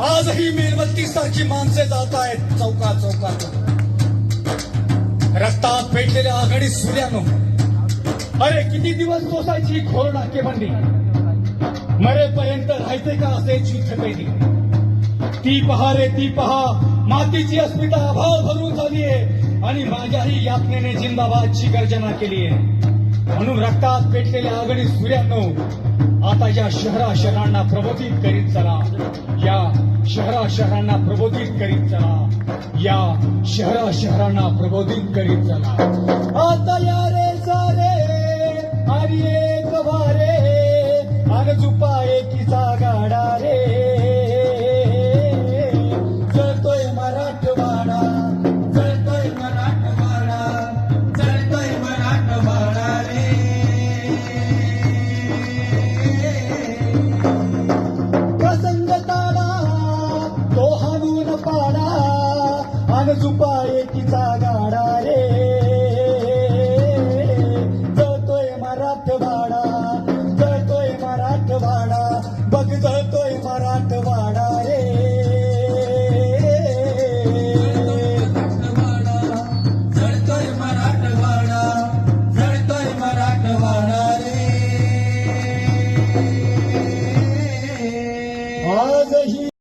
आजही मेणबत्ती सारखी माणसे जात आहेत. चौका चौकात रक्तात पेटलेल्या आघाडी सूर्यानो. अरे किती दिवस सोसायची घोर नाकेबंदी मरेपर्यंत राहायचे का असे चित्रपेटी ती पहा रे ती पहा. मातीची अस्मिता अभाव भरून झाली आहे. आणि माझ्याही यातनेने जिंदाबादची गर्जना केली आहे. म्हणून रक्तात पेटलेल्या आघाडी सूर्यानो आता या शहरा शहरांना प्रबोधित करीत चला. या शहरा शहरांना प्रबोधित करीत चला. या शहरा शहरांना प्रबोधित करीत चला. आता या रे सारे आणि एक वारे. अन झुपा एकीचा गाडा अंग झुपा गाडा रे जळतोय मराठवाडा जळतोय मराठवाडा बघ जळतोय मराठवाडा रे. मराठवाडा जळतोय मराठवाडा रे. आजही